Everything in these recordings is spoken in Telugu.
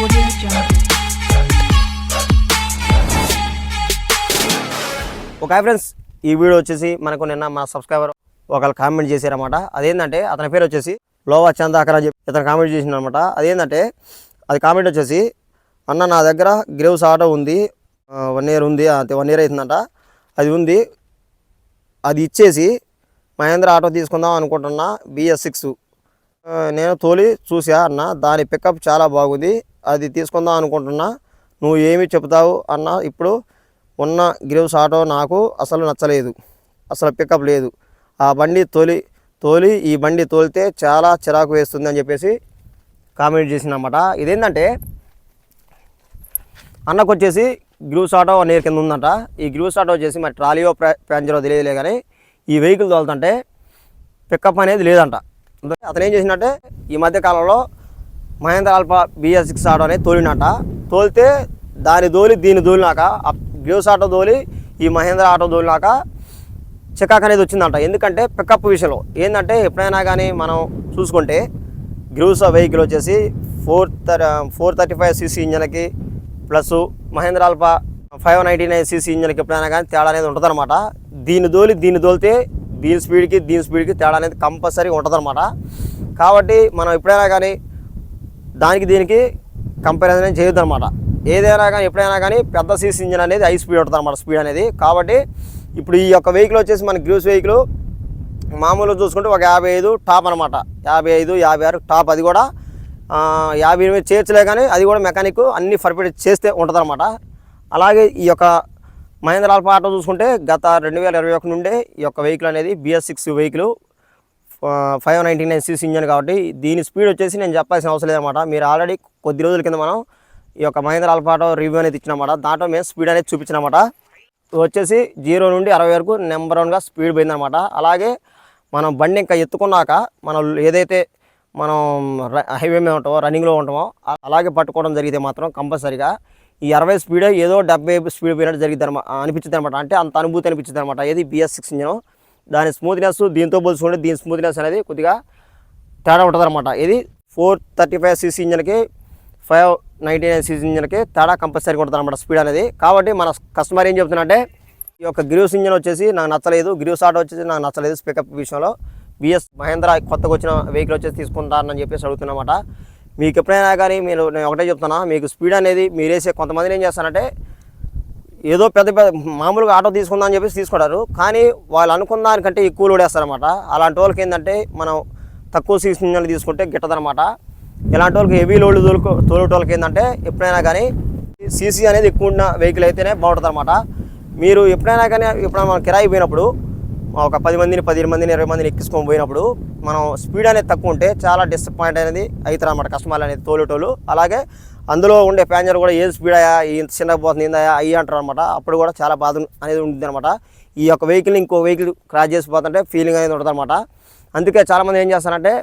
ఒక ఫ్రెండ్స్. ఈ వీడియో వచ్చేసి మనకు నిన్న మా సబ్స్క్రైబర్ ఒకళ్ళు కామెంట్ చేశారనమాట అదేంటంటే అతని పేరు వచ్చేసి లోవా చందాకర్ అని చెప్పి ఇతను కామెంట్ చేసిందనమాట అదేంటంటే అది కామెంట్ వచ్చేసి అన్న నా దగ్గర గ్రేవ్స్ ఆటో ఉంది. వన్ ఇయర్ ఉంది అంతే వన్ ఇయర్ అవుతుందంట. అది ఉంది. అది ఇచ్చేసి మహేంద్ర ఆటో తీసుకుందాం అనుకుంటున్నా బిఎస్ సిక్స్. నేను తోలి చూసా అన్న దాని పికప్ చాలా బాగుంది. అది తీసుకుందాం అనుకుంటున్నా. నువ్వు ఏమి చెప్తావు అన్న ఇప్పుడు ఉన్న గ్రీవ్స్ ఆటో నాకు అసలు నచ్చలేదు. అసలు పికప్ లేదు. ఆ బండి తోలి తోలి ఈ బండి తోలితే చాలా చిరాకు వేస్తుంది అని చెప్పేసి కామెంట్ చేసిందన్నమాట. ఇదేంటంటే అన్నకు వచ్చేసి గ్రూస్ ఆటో వన్ కింద ఉందంట. ఈ గ్రూస్ ఆటో వచ్చేసి మరి ట్రాలీయో ప్యాంజరో తెలియదులే కానీ ఈ వెహికల్ తోలుతుంటే పికప్ అనేది లేదంట. అతను ఏం చేసినట్టే ఈ మధ్య కాలంలో Mahindra alpha BS six auto అనేది తోలినట తోలితే దాని దోలి దీని దోలినాక గ్యూస్ ఆటో దోలి ఈ మహేంద్ర ఆటో దోలినాక చికాక్ అనేది వచ్చిందంట. ఎందుకంటే పికప్ విషయంలో ఏంటంటే ఎప్పుడైనా కానీ మనం చూసుకుంటే గ్రూస్ వెహికల్ వచ్చేసి ఫోర్ థర్ four thirty five CC ఇంజన్కి plus Mahindra alpha five ninety nine CC ఇంజన్కి ఎప్పుడైనా కానీ తేడా అనేది ఉంటుందన్నమాట. దీని దోలి దీన్ని దోలితే దీని స్పీడ్కి దీని స్పీడ్కి తేడా అనేది కంపల్సరీ ఉంటుందన్నమాట. కాబట్టి మనం ఎప్పుడైనా కానీ దానికి దీనికి కంపారిజన్ చేయొద్దు అనమాట ఏదైనా కానీ ఎప్పుడైనా కానీ పెద్ద సీసీ ఇంజన్ అనేది హై స్పీడ్ ఉంటుంది అనమాట స్పీడ్ అనేది. కాబట్టి ఇప్పుడు ఈ యొక్క వెహికల్ వచ్చేసి మన గ్రూస్ వెహికల్ మామూలుగా చూసుకుంటే ఒక యాభై ఐదు టాప్ అనమాట యాభై ఐదు యాభై ఆరు టాప్ అది కూడా. యాభై ఎనిమిది చేర్చలే కానీ అది కూడా మెకానిక్ అన్ని పర్ఫెక్ట్ చేస్తే ఉంటుందన్నమాట. అలాగే ఈ యొక్క మహేంద్ర ఆల్ఫా ఆటో చూసుకుంటే గత రెండు వేల ఇరవై ఒకటి నుండే ఈ యొక్క వెహికల్ అనేది BS six vehicle five ninety nine CC engine కాబట్టి దీని స్పీడ్ వచ్చేసి నేను చెప్పాల్సిన అవసరం లేదన్నమాట. మీరు ఆల్రెడీ కొద్ది రోజుల కింద మనం ఈ యొక్క మహేంద్ర ఆల్ఫా ఆటో రివ్యూ అనేది ఇచ్చినమాట దాంట్లో మేము స్పీడ్ అనేది చూపించినమాట వచ్చేసి జీరో నుండి అరవై వరకు నెంబర్ వన్గా స్పీడ్ పోయిందనమాట అలాగే మనం బండి ఇంకా ఎత్తుకున్నాక మనం ఏదైతే మనం హైవే మీద ఉంటామో రన్నింగ్లో ఉంటామో అలాగే పట్టుకోవడం జరిగితే మాత్రం కంపల్సరీగా ఈ అరవై స్పీడ్ ఏదో డెబ్బై స్పీడ్ పోయినట్టు జరిగింది అనమాట అనిపించింది అనమాట అంటే అంత అనుభూతి అనిపించింది అనమాట ఏది బిఎస్ సిక్స్ ఇంజన్ దాని స్మూత్నెస్ దీంతో పోల్చుకుంటే దీని స్మూత్నెస్ అనేది కొద్దిగా తేడా ఉంటుంది అనమాట ఇది ఫోర్ థర్టీ ఫైవ్ సీసీ ఇంజన్కి ఫైవ్ నైంటీ నైన్ సీసీ ఇంజన్కి తేడా కంపల్సరీగా ఉంటుంది అనమాట స్పీడ్ అనేది. కాబట్టి మన కస్టమర్ ఏం చెప్తున్నంటే ఈ యొక్క గ్రీవ్స్ ఇంజన్ వచ్చేసి నాకు నచ్చలేదు. గ్రీవ్స్ ఆటో వచ్చేసి నాకు నచ్చలేదు పికప్ విషయంలో. బిఎస్ మహేంద్ర కొత్తగా వచ్చిన వెహికల్ వచ్చేసి తీసుకుంటారని చెప్పేసి అడుగుతున్నమాట. మీకు ఎప్పుడైనా కానీ మీరు నేను ఒకటే చెప్తున్నా మీకు స్పీడ్ అనేది మీరు వేసే కొంతమంది ఏం చేస్తారంటే ఏదో పెద్ద పెద్ద మామూలుగా ఆటో తీసుకుందాం అని చెప్పేసి తీసుకుంటారు. కానీ వాళ్ళు అనుకున్న దానికంటే ఎక్కువ లోడ్ వేస్తారనమాట అలాంటి వాళ్ళకి ఏంటంటే మనం తక్కువ సీసీ తీసుకుంటే గిట్టదనమాట ఇలాంటి వాళ్ళకి హెవీ లోడ్ తోలుకో తోలుటోళ్ళకి ఏంటంటే ఎప్పుడైనా కానీ సీసీ అనేది ఎక్కువ ఉన్న వెహికల్ అయితేనే బాగుంటుంది అనమాట మీరు ఎప్పుడైనా కానీ ఎప్పుడైనా మనం కిరాయి పోయినప్పుడు ఒక పది మందిని పదిహేను మందిని ఇరవై మందిని ఎక్కించుకొని పోయినప్పుడు మనం స్పీడ్ అనేది తక్కువ ఉంటే చాలా డిసప్పాయింట్ అనేది అవుతారు అనమాట కస్టమర్లు అనేది తోలుటోలు అలాగే అందులో ఉండే ప్యాసింజర్ కూడా ఏది స్పీడ్ అయ్యా ఇంత చిన్నగా పోతుంది ఏందయ్యా అయ్యి అంటారు అనమాట అప్పుడు కూడా చాలా బాధ అనేది ఉంటుంది అనమాట ఈ యొక్క వెహికల్ ఇంకో వెహికల్ క్రాస్ చేసిపోతుంటే ఫీలింగ్ అనేది ఉంటుంది అనమాట అందుకే చాలామంది ఏం చేస్తారంటే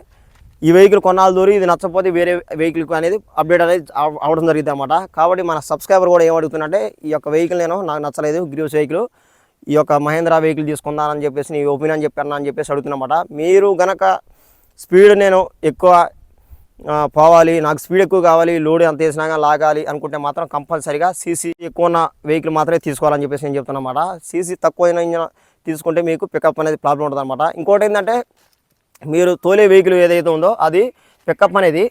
ఈ వెహికల్ కొన్నాళ్ళు దూరి ఇది నచ్చకపోతే వేరే వెహికల్ అనేది అప్డేట్ అనేది అవడం జరిగింది అనమాట కాబట్టి మన సబ్స్క్రైబర్ కూడా ఏం అడుగుతుందంటే ఈ యొక్క వెహికల్ నేను నాకు నచ్చలేదు గ్రీవ్స్ వెహికల్ ఈ యొక్క మహేంద్ర వెహికల్ తీసుకుందానని చెప్పేసి నీ ఒపీనియన్ చెప్పాను అని చెప్పేసి అడుగుతున్నమాట. మీరు గనక స్పీడ్ నేను ఎక్కువ పోవాలి నాకు స్పీడ్ ఎక్కువ కావాలి లోడ్ ఎంత వేసినాక లాగాలి అనుకుంటే మాత్రం కంపల్సరీగా సీసీ ఎక్కువ ఉన్న వెహికల్ మాత్రమే తీసుకోవాలని చెప్పేసి నేను చెప్తున్నమాట. సీసీ తక్కువ ఇంజన్ తీసుకుంటే మీకు పికప్ అనేది ప్రాబ్లం ఉంటుంది అనమాట ఇంకోటి ఏంటంటే మీరు తోలే వెహికల్ ఏదైతే ఉందో అది పికప్ అనేది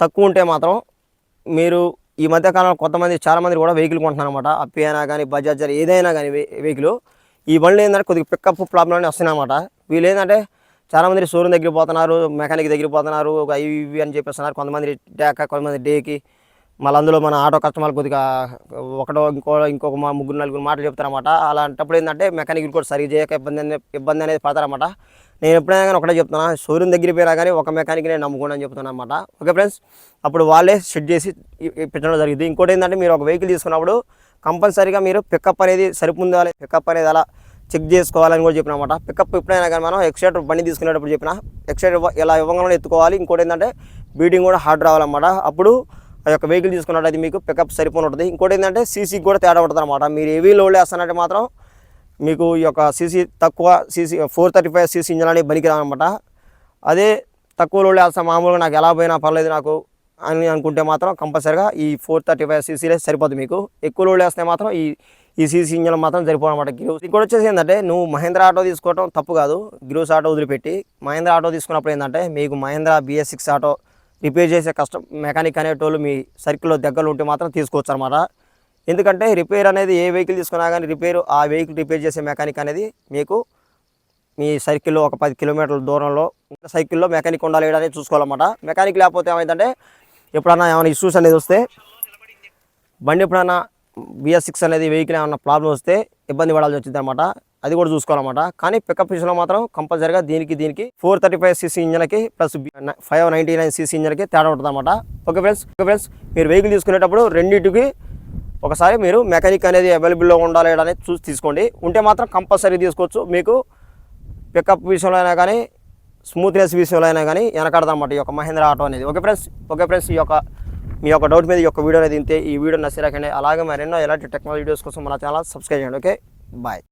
తక్కువ ఉంటే మాత్రం మీరు ఈ మధ్యకాలంలో కొంతమంది చాలామంది కూడా వెహికల్ కొంటున్నారు అనమాట అప్పి అయినా కానీ బజాజ్ ఏదైనా కానీ వెహికల్. ఈ బండ్లు ఏంటంటే కొద్దిగా పికప్ ప్రాబ్లం అనేది వస్తున్నాయి అనమాట వీళ్ళు ఏంటంటే చాలామంది షోరూమ్ దగ్గర పోతున్నారు మెకానిక్ దగ్గర పోతున్నారు ఒక ఇవి ఇవి అని చెప్పేస్తున్నారు కొంతమంది డేక కొంతమంది డేకి. మళ్ళీ అందులో మన ఆటో కస్టమర్ కొద్దిగా ఒకటో ఇంకో ఇంకొక మా ముగ్గురు నలుగురు మాటలు చెప్తారన్నమాట. అలాంటప్పుడు ఏంటంటే మెకానిక్ కూడా సరిగ్గా చేయక ఇబ్బంది ఇబ్బంది అనేది పడతారన్నమాట. నేను ఎప్పుడైనా కానీ ఒకటే చెప్తున్నా షోరూమ్ దగ్గర పోయినా కానీ ఒక మెకానిక్ నేను నమ్ముకోండి అని చెప్తున్నా అనమాట ఓకే ఫ్రెండ్స్? అప్పుడు వాళ్ళే సెట్ చేసి పెట్టడం జరిగింది. ఇంకోటి ఏంటంటే మీరు ఒక వెహికల్ తీసుకున్నప్పుడు కంపల్సరీగా మీరు పికప్ అనేది సరిపోందాలి పికప్ అనేది అలా చెక్ చేసుకోవాలని కూడా చెప్పిన అనమాట పికప్ ఎప్పుడైనా కానీ మనం ఎక్స్ట్రా బండి తీసుకునేటప్పుడు చెప్పిన ఎక్స్ట్రా ఇలా ఇవ్వగానే ఎత్తుకోవాలి. ఇంకోటి ఏంటంటే బీడింగ్ కూడా హార్డ్ రావాలన్నమాట. అప్పుడు ఆ యొక్క వెహికల్ తీసుకున్నట్టు అది మీకు పికప్ సరిపోని ఉంటుంది ఇంకోటి ఏంటంటే సీసీకి కూడా తేడా ఉంటుంది అనమాట మీరు హెవీ లోడ్ వేస్తున్నట్టు మాత్రం మీకు ఈ యొక్క సీసీ తక్కువ CC four thirty five CC engine అనేది పనికిరానమాట అదే తక్కువ లోడ్ వేస్తాం మామూలుగా నాకు ఎలా పోయినా పర్లేదు నాకు అని అనుకుంటే మాత్రం కంపల్సరిగా ఈ ఫోర్ థర్టీ ఫైవ్ సీసీలే సరిపోతుంది మీకు. ఎక్కువ లోడ్ వేస్తే మాత్రం ఈ ఈ సీసీ ఇంజన్ మాత్రం సరిపోనమాట అనమాట ఇక్కడ ఇంకోటి వచ్చేసి ఏంటంటే నువ్వు మహేంద్ర ఆటో తీసుకోవడం తప్పు కాదు. గ్రూస్ ఆటో వదిలిపెట్టి మహేంద్ర ఆటో తీసుకున్నప్పుడు ఏంటంటే మీకు Mahindra BS six auto repair చేసే కష్టం మెకానిక్ అనేటోళ్ళు మీ సర్కిల్లో దగ్గరలో ఉంటే మాత్రం తీసుకోవచ్చు అనమాట ఎందుకంటే రిపేర్ అనేది ఏ వెహికల్ తీసుకున్నా కానీ రిపేర్ ఆ వెహికల్ రిపేర్ చేసే మెకానిక్ అనేది మీకు మీ సైకిల్లో ఒక పది కిలోమీటర్ల దూరంలో సైకిల్లో మెకానిక్ ఉండాలి అనేది చూసుకోవాలన్నమాట. మెకానిక్ లేకపోతే ఏమైందంటే ఎప్పుడన్నా ఏమైనా ఇష్యూస్ అనేది వస్తే బండి ఎప్పుడైనా బిఎస్ సిక్స్ అనేది వెహికల్ ఏమైనా ప్రాబ్లం వస్తే ఇబ్బంది పడాల్సి వచ్చింది అనమాట అది కూడా చూసుకోవాలన్నమాట. కానీ పికప్ విషయంలో మాత్రం కంపల్సరీగా దీనికి దీనికి four thirty five CC ఇంజన్కి plus five ninety nine CC ఇంజన్కి తేడా ఉంటుంది అనమాట ఓకే ఫ్రెండ్స్ ఓకే ఫ్రెండ్స్ మీరు వెహికల్ తీసుకునేటప్పుడు రెండింటికి ఒకసారి మీరు మెకానిక్ అనేది అవైలబుల్లో ఉండాలి అనేది చూసి తీసుకోండి. ఉంటే మాత్రం కంపల్సరీ తీసుకోవచ్చు. మీకు పికప్ విషయంలో అయినా కానీ స్మూత్నెస్ విషయంలో అయినా కానీ వెనకడదన్నమాట ఈ యొక్క మహేంద్ర ఆటో అనేది. ఓకే ఫ్రెండ్స్ ఓకే ఫ్రెండ్స్ ఈ యొక్క మీ యొక్క డౌట్ మీద ఈ యొక్క వీడియో అనేది ఇంతే. ఈ వీడియో నచ్చిరాకండి అలాగే మరెన్నో ఎలాంటి టెక్నాలజీ వీడియోస్ కోసం మన ఛానల్ సబ్స్క్రైబ్ చేయండి. ఓకే? బాయ్